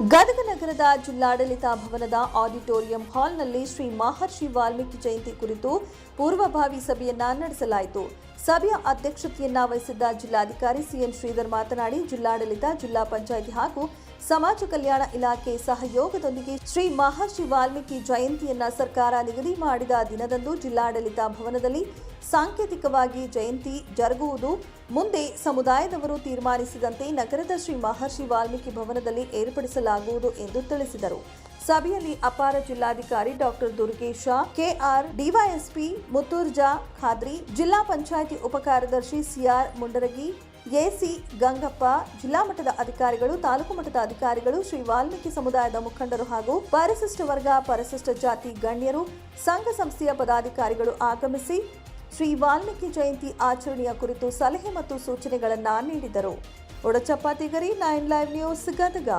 ಗದಗ ನಗರದ ಜಿಲ್ಲಾಡಳಿತ ಭವನದ ಆಡಿಟೋರಿಯಂ ಹಾಲ್ನಲ್ಲಿ ಶ್ರೀ ಮಹರ್ಷಿ ವಾಲ್ಮೀಕಿ ಜಯಂತಿ ಕುರಿತು ಪೂರ್ವಭಾವಿ ಸಭೆಯನ್ನ ನಡೆಸಲಾಯಿತು. ಸಭೆಯ ಅಧ್ಯಕ್ಷತೆಯನ್ನ ವಹಿಸಿದ್ದ ಜಿಲ್ಲಾಧಿಕಾರಿ ಸಿಎನ್ ಶ್ರೀಧರ್ ಮಾತನಾಡಿ, ಜಿಲ್ಲಾಡಳಿತ, ಜಿಲ್ಲಾ ಪಂಚಾಯಿತಿ ಹಾಗೂ ಸಮಾಜ ಕಲ್ಯಾಣ ಇಲಾಖೆ ಸಹಯೋಗದೊಂದಿಗೆ ಶ್ರೀ ಮಹರ್ಷಿ ವಾಲ್ಮೀಕಿ ಜಯಂತಿಯನ್ನ ಸರ್ಕಾರ ನಿಗದಿ ಮಾಡಿದ ದಿನದಂದು ಜಿಲ್ಲಾಡಳಿತ ಭವನದಲ್ಲಿ ಸಾಂಕೇತಿಕವಾಗಿ ಜಯಂತಿ ಜರುಗುವುದು ಮುಂದೆ ಸಮುದಾಯದವರು ತೀರ್ಮಾನಿಸಿದಂತೆ ನಗರದ ಶ್ರೀ ಮಹರ್ಷಿ ವಾಲ್ಮೀಕಿ ಭವನದಲ್ಲಿ ಏರ್ಪಡಿಸಲಾಗುವುದು ಎಂದು ತಿಳಿಸಿದರು. ಸಭೆಯಲ್ಲಿ ಅಪಾರ ಜಿಲ್ಲಾಧಿಕಾರಿ doctor Durgesh, K R, DYSP Murtuza Khadri, ಜಿಲ್ಲಾ panchayat ಉಪಕಾರ್ಯದರ್ಶಿ C R Mundaragi, A C Gangappa, ಜಿಲ್ಲಾ ಮಟ್ಟದ ಅಧಿಕಾರಿಗಳು, ತಾಲೂಕು ಮಟ್ಟದ ಅಧಿಕಾರಿಗಳು, ಶ್ರೀ ವಾಲ್ಮೀಕಿ ಸಮುದಾಯದ ಮುಖಂಡರು ಹಾಗೂ ಪರಿಶಿಷ್ಟ ವರ್ಗ, ಪರಿಶಿಷ್ಟ ಜಾತಿ ಗಣ್ಯರು, ಸಂಘ ಸಂಸ್ಥೆಯ ಪದಾಧಿಕಾರಿಗಳು ಆಗಮಿಸಿ ಶ್ರೀ ವಾಲ್ಮೀಕಿ ಜಯಂತಿ ಆಚರಣೆಯ ಕುರಿತು ಸಲಹೆ ಮತ್ತು ಸೂಚನೆಗಳನ್ನು ನೀಡಿದರು. Odachappa Tigari, nine live news, Gadag.